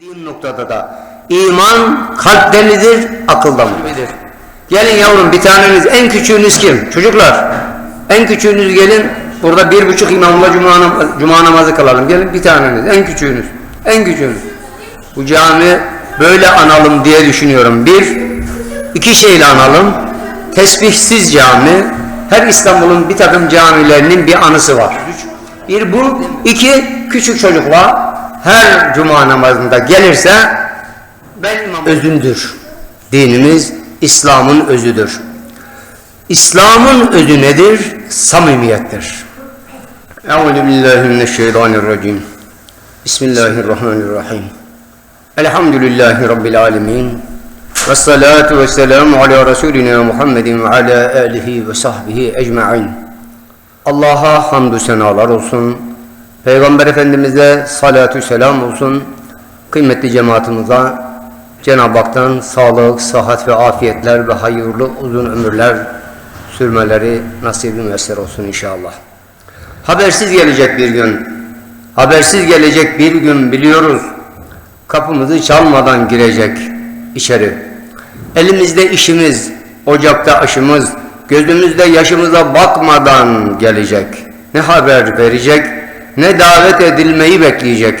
Dediğim noktada da iman kalpte midir, akılda mıdır? Gelin yavrum bir taneniz, en küçüğünüz kim? Çocuklar, en küçüğünüz gelin. Burada bir buçuk imamla cuma, cuma namazı kılalım. Gelin bir taneniz, en küçüğünüz, en küçüğünüz. Bu cami böyle analım diye düşünüyorum. Bir, iki şeyle analım. Tesbihsiz cami. Her İstanbul'un bir takım camilerinin bir anısı var. Bir bu, iki küçük çocukla her cuma namazında gelirse özündür. Dinimiz İslam'ın özüdür. İslam'ın özü nedir? Samimiyettir. Euzubillahimineşşeytanirracim. Bismillahirrahmanirrahim. Elhamdülillahi Rabbil alemin. Ve salatu ve selamu ala Resulina Muhammedin ve ala alihi ve sahbihi ecma'in. Allah'a hamdü senalar olsun. Peygamber Efendimiz'e salatü selam olsun. Kıymetli cemaatimize Cenab-ı Hak'tan sağlık, sıhhat ve afiyetler ve hayırlı uzun ömürler sürmeleri nasip müessir olsun inşallah. Habersiz gelecek bir gün. Habersiz gelecek bir gün biliyoruz. Kapımızı çalmadan girecek içeri. Elimizde işimiz, ocakta aşımız, gözümüzde yaşımıza bakmadan gelecek. Ne haber verecek, ne davet edilmeyi bekleyecek.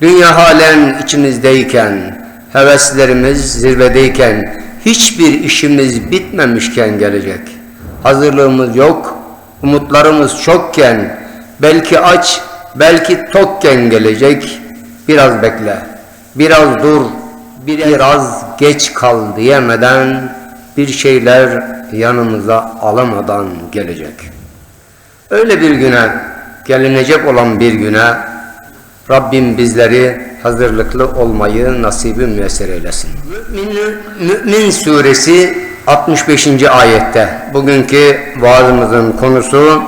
Dünya halen içimizdeyken, heveslerimiz zirvedeyken, hiçbir işimiz bitmemişken gelecek. Hazırlığımız yok, umutlarımız çokken, belki aç, belki tokken gelecek. Biraz bekle, biraz dur, biraz geç kal diyemeden, bir şeyler yanımıza alamadan gelecek. Öyle bir güne, gelinecek olan bir güne Rabbim bizleri hazırlıklı olmayı nasibi müyesser eylesin. Mümin, Mümin suresi 65. ayette bugünkü vaazımızın konusu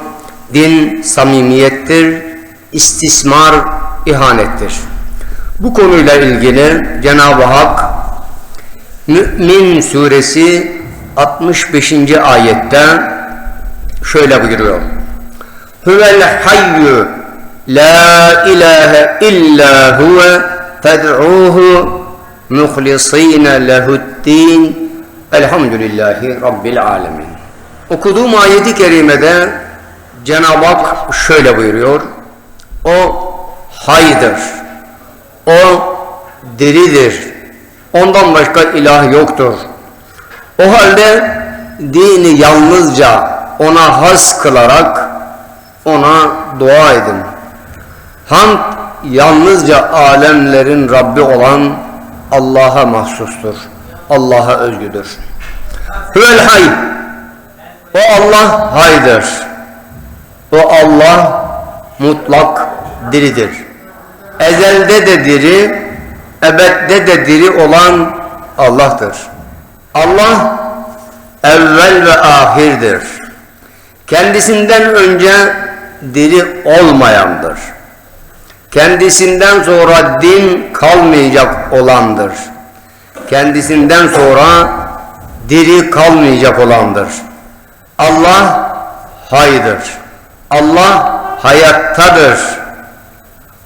din samimiyettir, istismar ihanettir. Bu konuyla ilgili Cenab-ı Hak Mümin suresi 65. ayette şöyle buyuruyor. Huvel hayyu la ilahe illa huve fed'uhu muhlisine lehuddin elhamdülillahi rabbil alemin. Okuduğum ayeti kerimede Cenab-ı Hak şöyle buyuruyor. O haydır. O diridir. Ondan başka ilah yoktur. O halde dini yalnızca ona has kılarak ona dua edin. Hamd yalnızca alemlerin Rabbi olan Allah'a mahsustur. Allah'a özgüdür. Hüvel hay. O Allah haydır. O Allah mutlak diridir. Ezelde de diri, ebedde de diri olan Allah'tır. Allah evvel ve ahirdir. Kendisinden önce diri olmayandır. Kendisinden sonra din kalmayacak olandır. Kendisinden sonra diri kalmayacak olandır. Allah haydır. Allah hayattadır.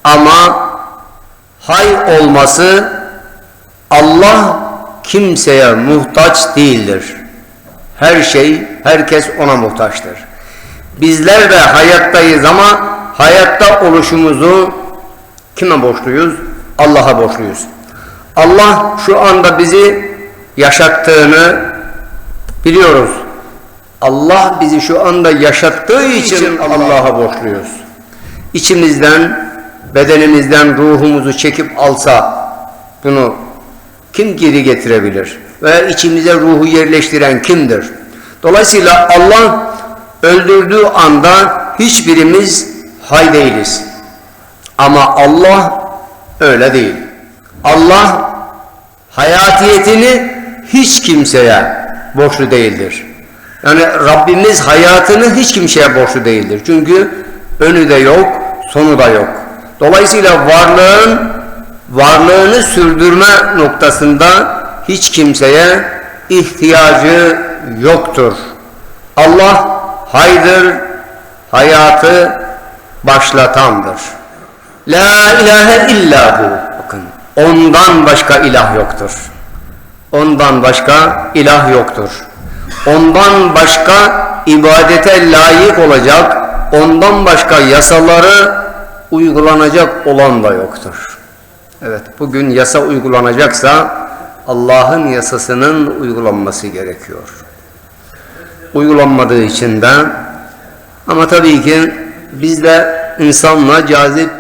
Ama hay olması Allah kimseye muhtaç değildir. Her şey, herkes ona muhtaçtır. Bizler de hayattayız ama hayatta oluşumuzu kime borçluyuz? Allah'a borçluyuz. Allah şu anda bizi yaşattığını biliyoruz. Allah bizi şu anda yaşattığı için Allah'a borçluyuz. İçimizden, bedenimizden ruhumuzu çekip alsa bunu kim geri getirebilir? Ve içimize ruhu yerleştiren kimdir? Dolayısıyla Allah öldürdüğü anda hiçbirimiz hay değiliz. Ama Allah öyle değil. Allah hayatiyetini hiç kimseye borçlu değildir. Yani Rabbimiz hayatını hiç kimseye borçlu değildir. Çünkü önü de yok, sonu da yok. Dolayısıyla varlığın varlığını sürdürme noktasında hiç kimseye ihtiyacı yoktur. Allah haydır, hayatı başlatandır. La ilahe illa hu. Bakın Ondan başka ilah yoktur. Ondan başka ilah yoktur. Ondan başka ibadete layık olacak, ondan başka yasaları uygulanacak olan da yoktur. Evet, bugün yasa uygulanacaksa Allah'ın yasasının uygulanması gerekiyor. Uygulanmadığı için de ama tabii ki biz de insanla cazip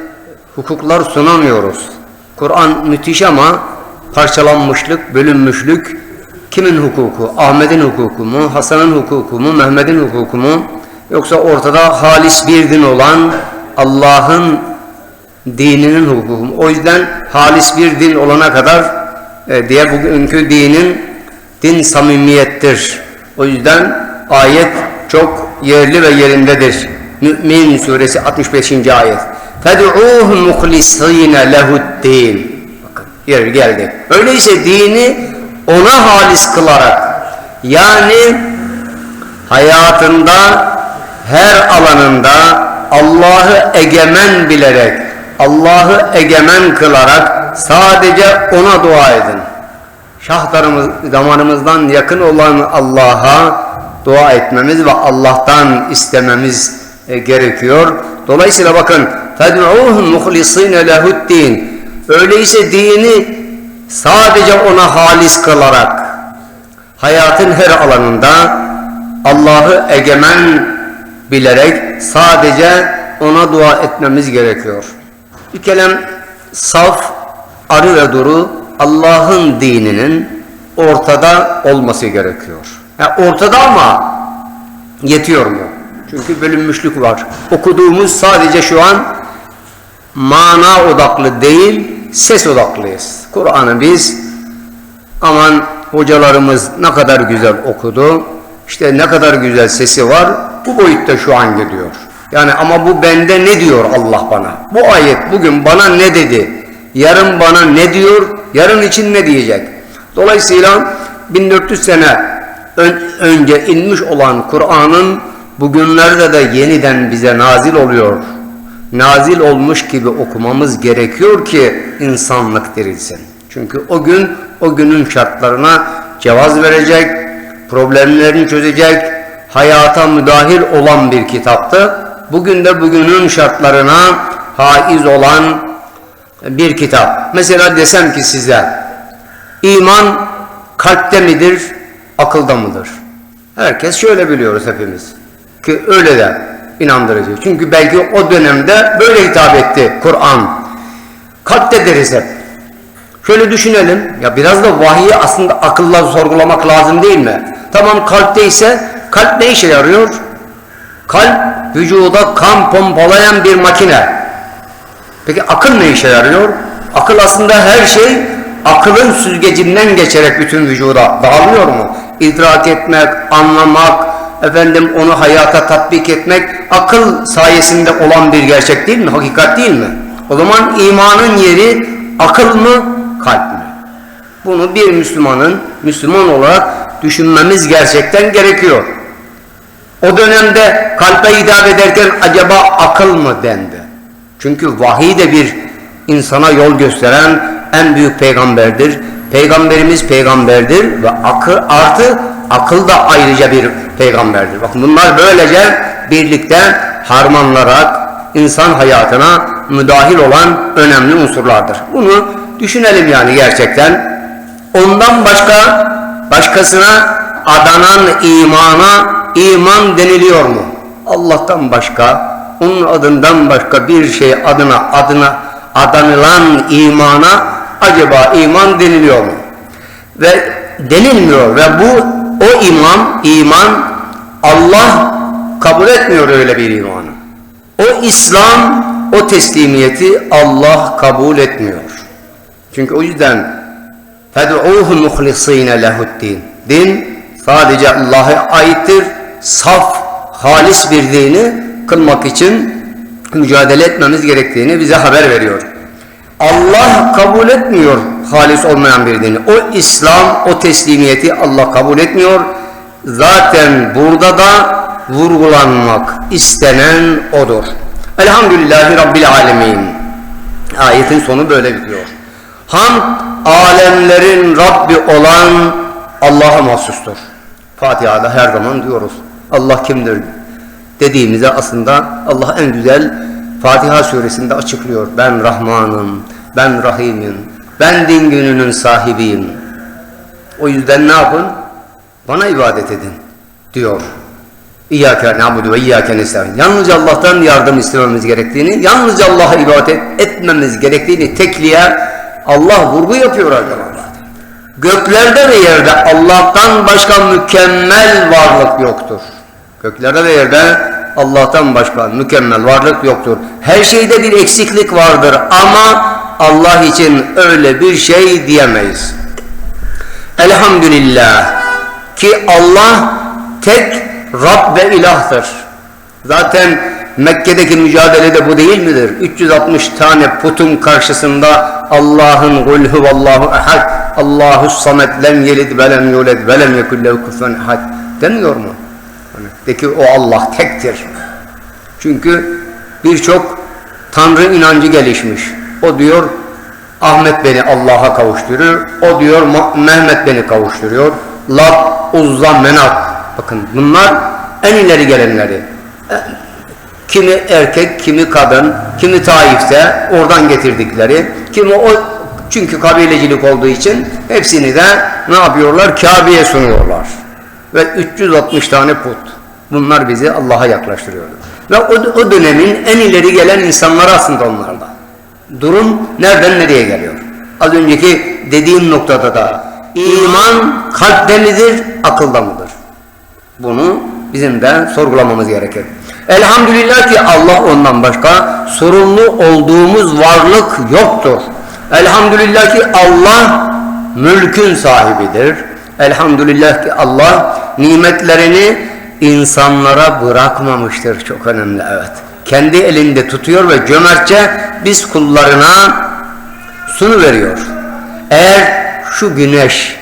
hukuklar sunamıyoruz. Kur'an müthiş ama parçalanmışlık, bölünmüşlük kimin hukuku? Ahmet'in hukuku mu? Hasan'ın hukuku mu? Mehmet'in hukuku mu? Yoksa ortada halis bir din olan Allah'ın dininin hukuku mu? O yüzden halis bir din olana kadar e, diye bugünkü dinin din samimiyettir. O yüzden ayet çok yerli ve yerindedir. Mü'min suresi 65. ayet. فَدْعُوهُ مُخْلِصِينَ لَهُ الدِّينَ Bakın yer geldi. Öyleyse dini ona halis kılarak yani hayatında her alanında Allah'ı egemen bilerek Allah'ı egemen kılarak sadece ona dua edin. Şahlarımız, damarımızdan yakın olan Allah'a dua etmemiz ve Allah'tan istememiz e, gerekiyor. Dolayısıyla bakın فَدْعُوهُ مُخْلِصِينَ لَهُ الدِّينَ Öyleyse dini sadece ona halis kılarak hayatın her alanında Allah'ı egemen bilerek sadece ona dua etmemiz gerekiyor. Bir kelem saf, arı ve duru Allah'ın dininin ortada olması gerekiyor. Yani ortada ama yetiyor mu? Çünkü bölünmüşlük var. Okuduğumuz sadece şu an mana odaklı değil, ses odaklıyız. Kur'an'ı biz aman hocalarımız ne kadar güzel okudu, işte ne kadar güzel sesi var, bu boyutta şu an gidiyor. Yani ama bu bende ne diyor Allah bana? Bu ayet bugün bana ne dedi? Yarın bana ne diyor? Yarın için ne diyecek? Dolayısıyla 1400 sene ön, önce inmiş olan Kur'an'ın bugünlerde de yeniden bize nazil oluyor. Nazil olmuş gibi okumamız gerekiyor ki insanlık dirilsin. Çünkü o gün o günün şartlarına cevaz verecek, problemlerini çözecek, hayata müdahil olan bir kitaptı. Bugün de bugünün şartlarına haiz olan bir kitap. Mesela desem ki size iman kalpte midir, akılda mıdır? Herkes şöyle biliyoruz hepimiz. Ki öyle de inandırıcı. Çünkü belki o dönemde böyle hitap etti Kur'an. Kalpte deriz hep. Şöyle düşünelim. Ya biraz da vahiyi aslında akılla sorgulamak lazım değil mi? Tamam kalpte ise kalp ne işe yarıyor? Kalp vücuda kan pompalayan bir makine. Peki akıl ne işe yarıyor? Akıl aslında her şey akılın süzgecinden geçerek bütün vücuda dağılıyor mu? İdrak etmek, anlamak, efendim onu hayata tatbik etmek akıl sayesinde olan bir gerçek değil mi? Hakikat değil mi? O zaman imanın yeri akıl mı, kalp mi? Bunu bir Müslümanın Müslüman olarak düşünmemiz gerçekten gerekiyor. O dönemde kalbe hitap ederken acaba akıl mı dendi? Çünkü vahiy de bir insana yol gösteren en büyük peygamberdir. Peygamberimiz peygamberdir ve akıl artı akıl da ayrıca bir peygamberdir. Bakın bunlar böylece birlikte harmanlarak insan hayatına müdahil olan önemli unsurlardır. Bunu düşünelim yani gerçekten. Ondan başka başkasına adanan imana iman deniliyor mu? Allah'tan başka, onun adından başka bir şey adına adına adanılan imana acaba iman deniliyor mu? Ve denilmiyor ve bu o iman, iman Allah kabul etmiyor öyle bir imanı. O İslam, o teslimiyeti Allah kabul etmiyor. Çünkü o yüzden فَدْعُوهُ مُخْلِصِينَ لَهُ الدِّينَ Din sadece Allah'a aittir. Saf, halis bir dini kılmak için mücadele etmemiz gerektiğini bize haber veriyor. Allah kabul etmiyor halis olmayan bir dini. O İslam, o teslimiyeti Allah kabul etmiyor. Zaten burada da vurgulanmak istenen odur. Elhamdülillahi Rabbil Alemin. Ayetin sonu böyle bitiyor. Hamd alemlerin Rabbi olan Allah'a mahsustur. Fatiha'da her zaman diyoruz. Allah kimdir dediğimizde aslında Allah en güzel Fatiha suresinde açıklıyor. Ben Rahmanım, ben Rahim'im, ben din gününün sahibiyim. O yüzden ne yapın? Bana ibadet edin diyor. İyyâke na'budu ve iyyâke nestaîn. Yalnızca Allah'tan yardım istememiz gerektiğini, yalnızca Allah'a ibadet etmemiz gerektiğini tekliğe Allah vurgu yapıyor arkadaşlar. Göklerde ve yerde Allah'tan başka mükemmel varlık yoktur. Göklerde ve yerde Allah'tan başka mükemmel varlık yoktur. Her şeyde bir eksiklik vardır ama Allah için öyle bir şey diyemeyiz. Elhamdülillah ki Allah tek Rab ve ilahtır. Zaten Mekke'deki mücadelede bu değil midir? 360 tane putun karşısında Allah'ın kul huvallahu ehad, Allahu samet lem yelid ve lem yulad ve lem yekul lehu kufuven ehad demiyor mu? De ki o Allah tektir. Çünkü birçok Tanrı inancı gelişmiş. O diyor Ahmet beni Allah'a kavuşturur. O diyor Mehmet beni kavuşturuyor. Lat, Uzza, Menat. Bakın bunlar en ileri gelenleri. Kimi erkek, kimi kadın, kimi Taif'te oradan getirdikleri, kimi o çünkü kabilecilik olduğu için hepsini de ne yapıyorlar? Kabe'ye sunuyorlar. Ve 360 tane put. Bunlar bizi Allah'a yaklaştırıyorlar. Ve o, o dönemin en ileri gelen insanlar aslında onlarda. Durum nereden nereye geliyor? Az önceki dediğim noktada da iman kalpte midir, akılda mıdır? Bunu bizim de sorgulamamız gerekir. Elhamdülillah ki Allah ondan başka sorumlu olduğumuz varlık yoktur. Elhamdülillah ki Allah mülkün sahibidir. Elhamdülillah ki Allah nimetlerini insanlara bırakmamıştır. Çok önemli evet. Kendi elinde tutuyor ve cömertçe biz kullarına sunu veriyor. Eğer şu güneş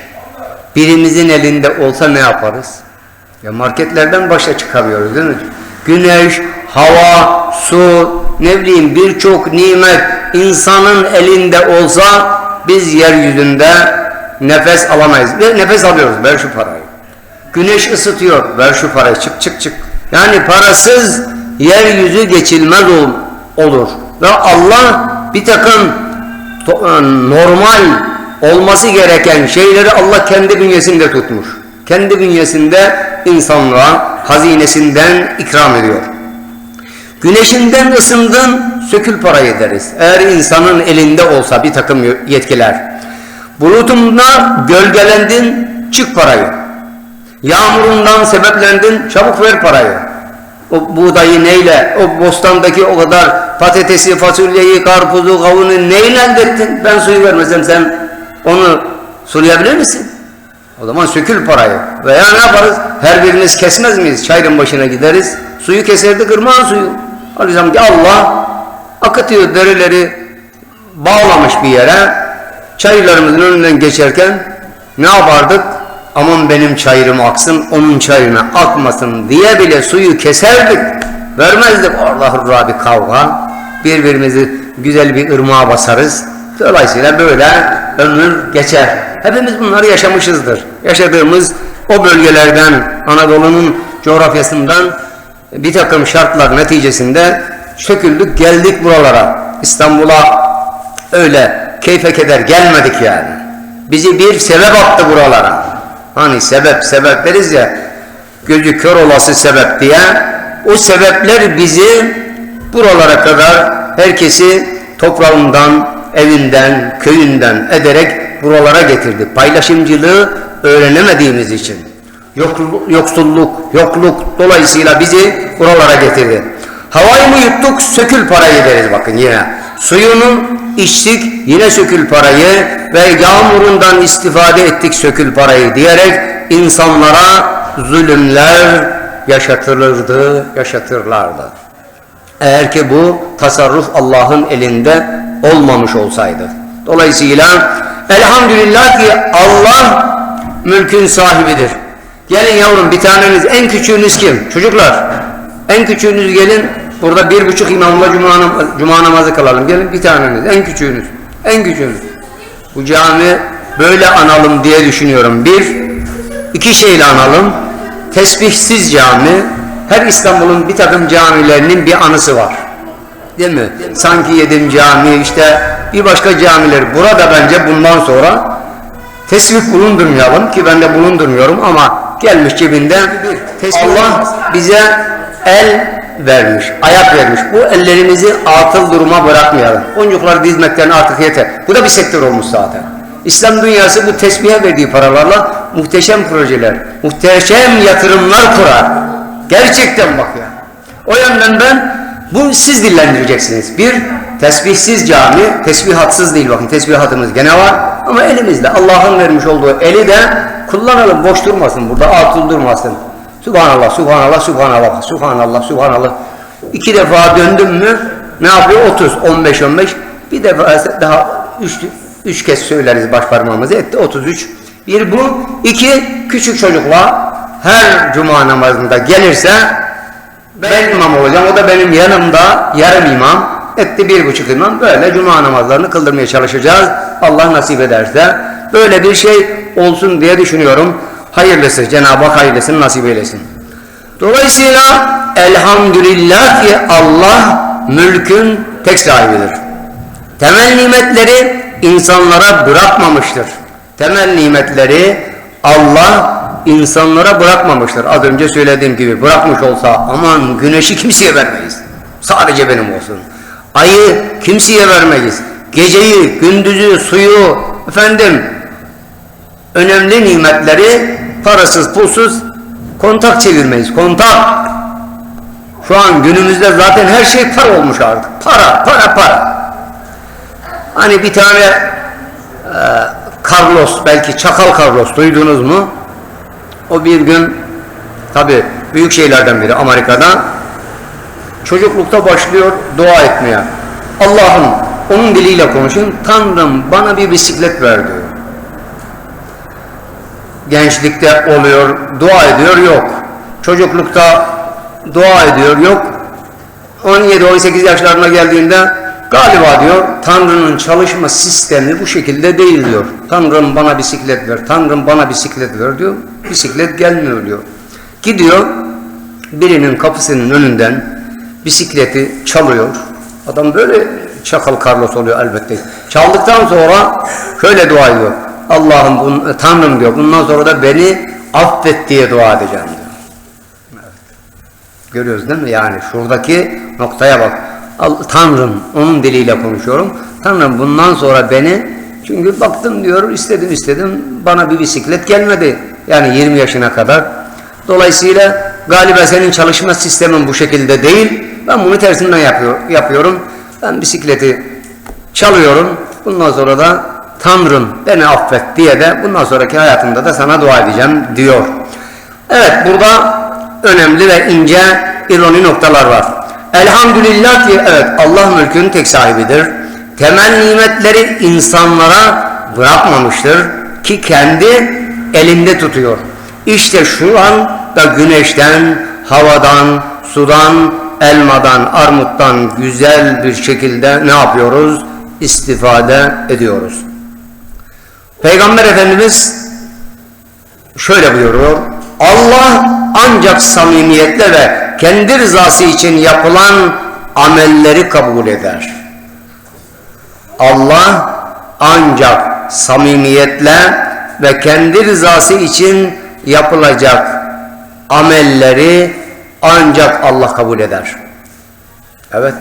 birimizin elinde olsa ne yaparız? Ya marketlerden başa çıkamıyoruz değil mi? Güneş, hava, su, ne bileyim birçok nimet insanın elinde olsa biz yeryüzünde nefes alamayız. Ve nefes alıyoruz. Ver şu parayı. Güneş ısıtıyor. Ver şu parayı. Çık çık çık. Yani parasız yeryüzü geçilmez ol, olur. Ve Allah bir takım normal olması gereken şeyleri Allah kendi bünyesinde tutmuş. Kendi bünyesinde insanlığa hazinesinden ikram ediyor. Güneşinden ısındın sökül parayı deriz. Eğer insanın elinde olsa bir takım yetkiler. Bulutunda gölgelendin çık parayı. Yağmurundan sebeplendin çabuk ver parayı. O buğdayı neyle, o bostandaki o kadar patatesi, fasulyeyi, karpuzu, kavunu neyle elde ettin? Ben suyu vermesem sen onu sulayabilir misin? O zaman sökül parayı. Veya ne yaparız? Her biriniz kesmez miyiz? Çayırın başına gideriz. Suyu keserdik ırmağın suyu. Alacağım ki Allah akıtıyor derileri bağlamış bir yere. Çayırlarımızın önünden geçerken ne yapardık? Aman benim çayırım aksın, onun çayırına akmasın diye bile suyu keserdik. Vermezdik. Allah'ın Rabbi kavga. Birbirimizi güzel bir ırmağa basarız. Dolayısıyla böyle ömür geçer. Hepimiz bunları yaşamışızdır. Yaşadığımız o bölgelerden, Anadolu'nun coğrafyasından bir takım şartlar neticesinde söküldük geldik buralara. İstanbul'a öyle keyfe keder gelmedik yani. Bizi bir sebep attı buralara. Hani sebep sebep deriz ya gözü kör olası sebep diye o sebepler bizi buralara kadar herkesi toprağından, evinden, köyünden ederek buralara getirdi. Paylaşımcılığı öğrenemediğimiz için. Yokluk, yoksulluk, yokluk dolayısıyla bizi buralara getirdi. Havayı mı yuttuk sökül parayı deriz bakın yine. Suyunu içtik yine sökül parayı ve yağmurundan istifade ettik sökül parayı diyerek insanlara zulümler yaşatılırdı, yaşatırlardı. Eğer ki bu tasarruf Allah'ın elinde olmamış olsaydı. Dolayısıyla elhamdülillah ki Allah mülkün sahibidir. Gelin yavrum bir taneniz en küçüğünüz kim? Çocuklar en küçüğünüz gelin burada bir buçuk imamla cuma, nam cuma namazı kılalım. Gelin bir taneniz en küçüğünüz. En küçüğünüz. Bu cami böyle analım diye düşünüyorum. Bir, iki şeyle analım. Tesbihsiz cami. Her İstanbul'un bir takım camilerinin bir anısı var. Değil mi? Sanki yedim cami işte bir başka camiler. Burada bence bundan sonra tesbih bulundurmayalım ki ben de bulundurmuyorum ama gelmiş cebinde Allah bize el vermiş, ayak vermiş. Bu ellerimizi atıl duruma bırakmayalım. Boncuklar dizmekten artık yeter. Bu da bir sektör olmuş zaten. İslam dünyası bu tesbihe verdiği paralarla muhteşem projeler, muhteşem yatırımlar kurar. Gerçekten bak ya. O yönden ben bu siz dillendireceksiniz. Bir, tesbihsiz cami, tesbihatsız değil bakın tesbihatımız gene var ama elimizle Allah'ın vermiş olduğu eli de kullanalım boş durmasın burada atıl durmasın. Subhanallah, Subhanallah, Subhanallah, Subhanallah, Subhanallah. İki defa döndüm mü ne yapıyor? 30, 15, 15. Bir defa daha üç, üç kez söyleriz baş parmağımızı etti 33. Bir bu, iki küçük çocukla her cuma namazında gelirse ben imam olacağım. O da benim yanımda yarım imam. Etti bir buçuk imam. Böyle cuma namazlarını kıldırmaya çalışacağız. Allah nasip ederse. Böyle bir şey olsun diye düşünüyorum. Hayırlısı. Cenab-ı Hak hayırlısını nasip eylesin. Dolayısıyla elhamdülillah ki Allah mülkün tek sahibidir. Temel nimetleri insanlara bırakmamıştır. Temel nimetleri Allah insanlara bırakmamıştır. Az önce söylediğim gibi bırakmış olsa aman güneşi kimseye vermeyiz. Sadece benim olsun. Ayı kimseye vermeyiz. Geceyi, gündüzü, suyu, efendim önemli nimetleri parasız, pulsuz kontak çevirmeyiz. Kontak. Şu an günümüzde zaten her şey para olmuş artık. Para, para, para. Hani bir tane e, Carlos, belki Çakal Carlos duydunuz mu? O bir gün tabi büyük şeylerden biri Amerika'da çocuklukta başlıyor dua etmeye. Allah'ım onun diliyle konuşayım. Tanrım bana bir bisiklet ver diyor. Gençlikte oluyor, dua ediyor yok. Çocuklukta dua ediyor yok. 17-18 yaşlarına geldiğinde galiba diyor Tanrı'nın çalışma sistemi bu şekilde değil diyor. Tanrım bana bisiklet ver, Tanrım bana bisiklet ver diyor. Bisiklet gelmiyor diyor. Gidiyor birinin kapısının önünden bisikleti çalıyor. Adam böyle çakal Carlos oluyor elbette. Çaldıktan sonra şöyle dua ediyor. Allah'ım, Tanrım diyor. Bundan sonra da beni affet diye dua edeceğim diyor. Görüyoruz değil mi? Yani şuradaki noktaya bak. Tanrım, onun diliyle konuşuyorum. Tanrım bundan sonra beni, çünkü baktım diyor, istedim istedim, bana bir bisiklet gelmedi. Yani 20 yaşına kadar. Dolayısıyla galiba senin çalışma sistemin bu şekilde değil. Ben bunu tersinden yapıyor, yapıyorum. Ben bisikleti çalıyorum. Bundan sonra da Tanrım beni affet diye de bundan sonraki hayatımda da sana dua edeceğim diyor. Evet burada önemli ve ince ironi noktalar var. Elhamdülillah ki evet Allah mülkün tek sahibidir. Temel nimetleri insanlara bırakmamıştır ki kendi elinde tutuyor. İşte şu an da güneşten, havadan, sudan, elmadan, armuttan güzel bir şekilde ne yapıyoruz? İstifade ediyoruz. Peygamber Efendimiz şöyle buyuruyor. Allah ancak samimiyetle ve kendi rızası için yapılan amelleri kabul eder. Allah ancak samimiyetle ve kendi rızası için yapılacak amelleri ancak Allah kabul eder. Evet.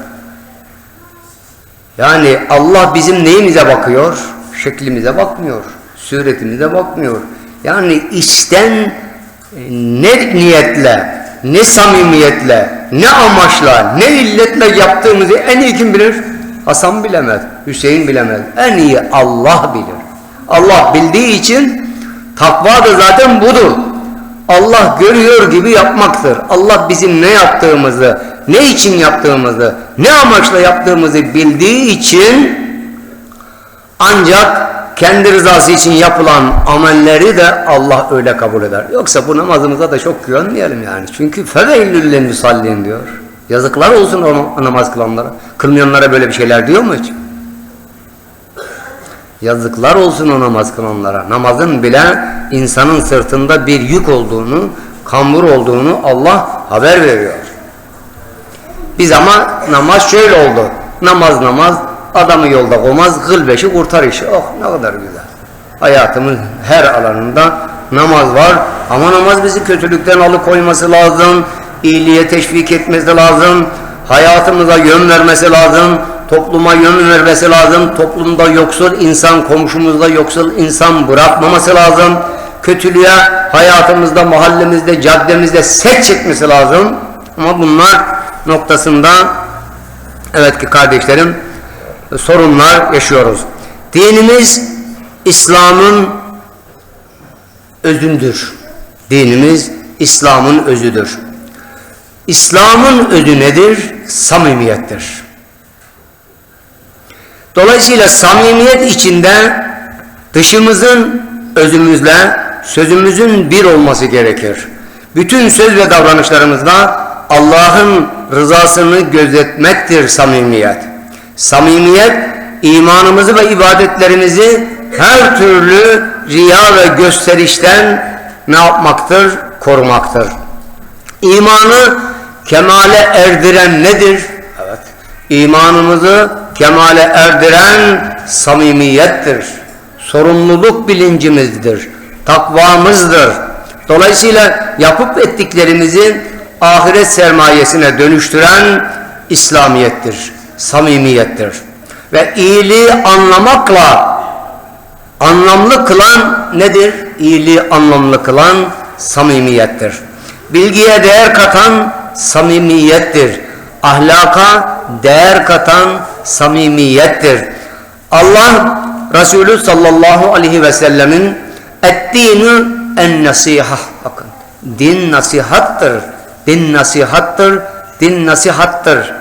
Yani Allah bizim neyimize bakıyor? Şeklimize bakmıyor. Suretimize bakmıyor. Yani içten e, ne niyetle, ne samimiyetle, ne amaçla, ne illetle yaptığımızı en iyi kim bilir? Hasan bilemez, Hüseyin bilemez. En iyi Allah bilir. Allah bildiği için takva da zaten budur. Allah görüyor gibi yapmaktır. Allah bizim ne yaptığımızı, ne için yaptığımızı, ne amaçla yaptığımızı bildiği için ancak kendi rızası için yapılan amelleri de Allah öyle kabul eder. Yoksa bu namazımıza da çok güvenmeyelim yani. Çünkü feveylül musallin diyor. Yazıklar olsun o namaz kılanlara. Kılmayanlara böyle bir şeyler diyor mu hiç? Yazıklar olsun o namaz kılanlara. Namazın bile insanın sırtında bir yük olduğunu, kambur olduğunu Allah haber veriyor. Biz ama namaz şöyle oldu. Namaz namaz, adamı yolda koymaz, gılbeşi kurtar işi. Oh ne kadar güzel. Hayatımın her alanında namaz var. Ama namaz bizi kötülükten alıkoyması lazım. iyiliğe teşvik etmesi lazım. Hayatımıza yön vermesi lazım. Topluma yön vermesi lazım. Toplumda yoksul insan, komşumuzda yoksul insan bırakmaması lazım. Kötülüğe hayatımızda, mahallemizde, caddemizde set çekmesi lazım. Ama bunlar noktasında evet ki kardeşlerim sorunlar yaşıyoruz. Dinimiz İslam'ın özündür. Dinimiz İslam'ın özüdür. İslam'ın özü nedir? Samimiyettir. Dolayısıyla samimiyet içinde dışımızın özümüzle sözümüzün bir olması gerekir. Bütün söz ve davranışlarımızda Allah'ın rızasını gözetmektir samimiyet. Samimiyet imanımızı ve ibadetlerimizi her türlü riya ve gösterişten ne yapmaktır? Korumaktır. İmanı kemale erdiren nedir? Evet. İmanımızı kemale erdiren samimiyettir. Sorumluluk bilincimizdir. Takvamızdır. Dolayısıyla yapıp ettiklerimizi ahiret sermayesine dönüştüren İslamiyettir, samimiyettir. Ve iyiliği anlamakla anlamlı kılan nedir? İyiliği anlamlı kılan samimiyettir. Bilgiye değer katan samimiyettir. Ahlaka değer katan samimiyettir. Allah Resulü sallallahu aleyhi ve sellemin ettinu en nasiha bakın din nasihattır din nasihattır din nasihattır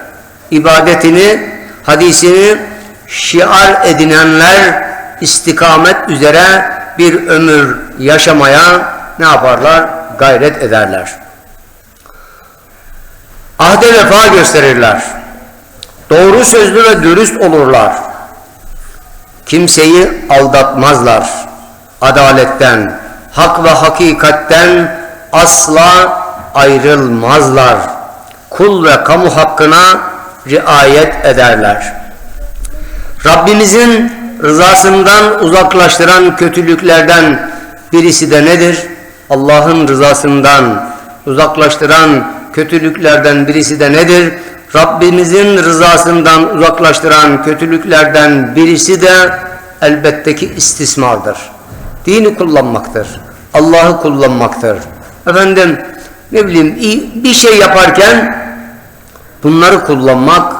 ibadetini hadisini şiar edinenler istikamet üzere bir ömür yaşamaya ne yaparlar? Gayret ederler. Ahde vefa gösterirler. Doğru sözlü ve dürüst olurlar. Kimseyi aldatmazlar. Adaletten, hak ve hakikatten asla ayrılmazlar. Kul ve kamu hakkına riayet ederler. Rabbimizin rızasından uzaklaştıran kötülüklerden birisi de nedir? Allah'ın rızasından uzaklaştıran kötülüklerden birisi de nedir? Rabbimizin rızasından uzaklaştıran kötülüklerden birisi de elbette ki istismardır. Dini kullanmaktır. Allah'ı kullanmaktır. Efendim ne bileyim bir şey yaparken bunları kullanmak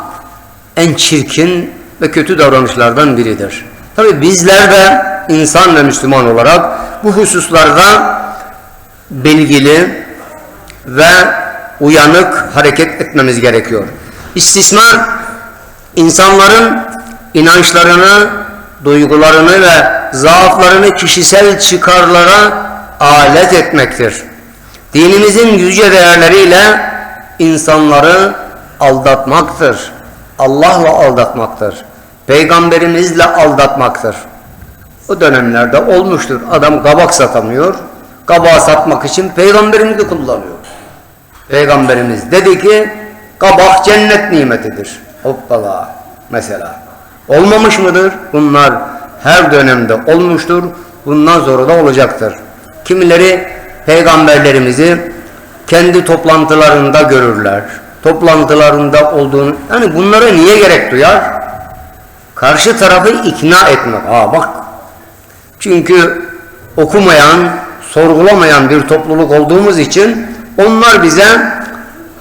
en çirkin ve kötü davranışlardan biridir. Tabi bizler de insan ve Müslüman olarak bu hususlarda bilgili ve uyanık hareket etmemiz gerekiyor. İstismar insanların inançlarını, duygularını ve zaaflarını kişisel çıkarlara alet etmektir. Dinimizin yüce değerleriyle insanları aldatmaktır. Allah'la aldatmaktır. Peygamberimizle aldatmaktır. O dönemlerde olmuştur. Adam kabak satamıyor. Kabağı satmak için peygamberimizi kullanıyor. Peygamberimiz dedi ki kabak cennet nimetidir. Hoppala mesela. Olmamış mıdır? Bunlar her dönemde olmuştur. Bundan sonra da olacaktır. Kimileri peygamberlerimizi kendi toplantılarında görürler. Toplantılarında olduğunu yani bunlara niye gerek duyar? Karşı tarafı ikna etmek. Aa bak. Çünkü okumayan, sorgulamayan bir topluluk olduğumuz için onlar bize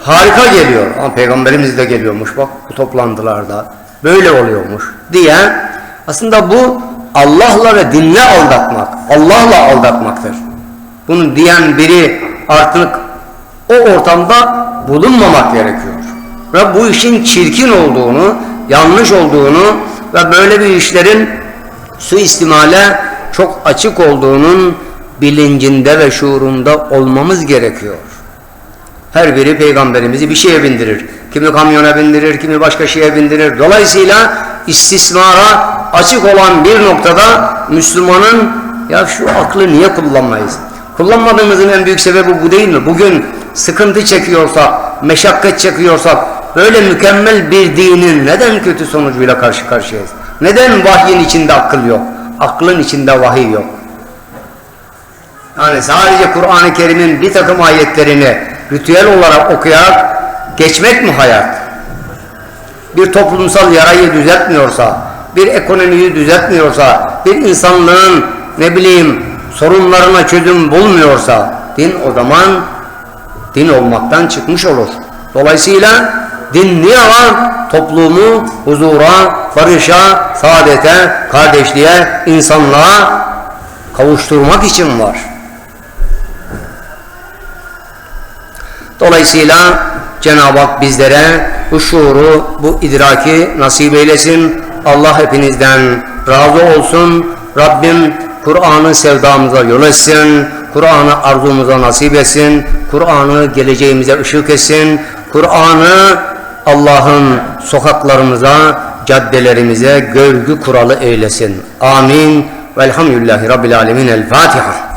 harika geliyor. Ama peygamberimiz de geliyormuş bak bu toplantılarda. Böyle oluyormuş diye aslında bu Allah'la ve dinle aldatmak. Allah'la aldatmaktır. Bunu diyen biri artık o ortamda bulunmamak gerekiyor. Ve bu işin çirkin olduğunu, yanlış olduğunu ve böyle bir işlerin suistimale çok açık olduğunun bilincinde ve şuurunda olmamız gerekiyor. Her biri peygamberimizi bir şeye bindirir. Kimi kamyona bindirir, kimi başka şeye bindirir. Dolayısıyla istismara açık olan bir noktada Müslümanın ya şu aklı niye kullanmayız? Kullanmadığımızın en büyük sebebi bu değil mi? Bugün sıkıntı çekiyorsak, meşakkat çekiyorsak böyle mükemmel bir dinin neden kötü sonucuyla karşı karşıyayız? Neden vahyin içinde akıl yok? Aklın içinde vahiy yok. Yani sadece Kur'an-ı Kerim'in bir takım ayetlerini ritüel olarak okuyarak geçmek mi hayat? Bir toplumsal yarayı düzeltmiyorsa, bir ekonomiyi düzeltmiyorsa, bir insanlığın ne bileyim sorunlarına çözüm bulmuyorsa din o zaman din olmaktan çıkmış olur. Dolayısıyla din niye var? Toplumu huzura, barışa, saadete, kardeşliğe, insanlığa kavuşturmak için var. Dolayısıyla Cenab-ı Hak bizlere bu şuuru, bu idraki nasip eylesin. Allah hepinizden razı olsun. Rabbim Kur'an'ı sevdamıza yol etsin. Kur'an'ı arzumuza nasip etsin. Kur'an'ı geleceğimize ışık etsin. Kur'an'ı Allah'ın sokaklarımıza, caddelerimize görgü kuralı eylesin. Amin. Velhamdülillahi Rabbil Alemin. El Fatiha.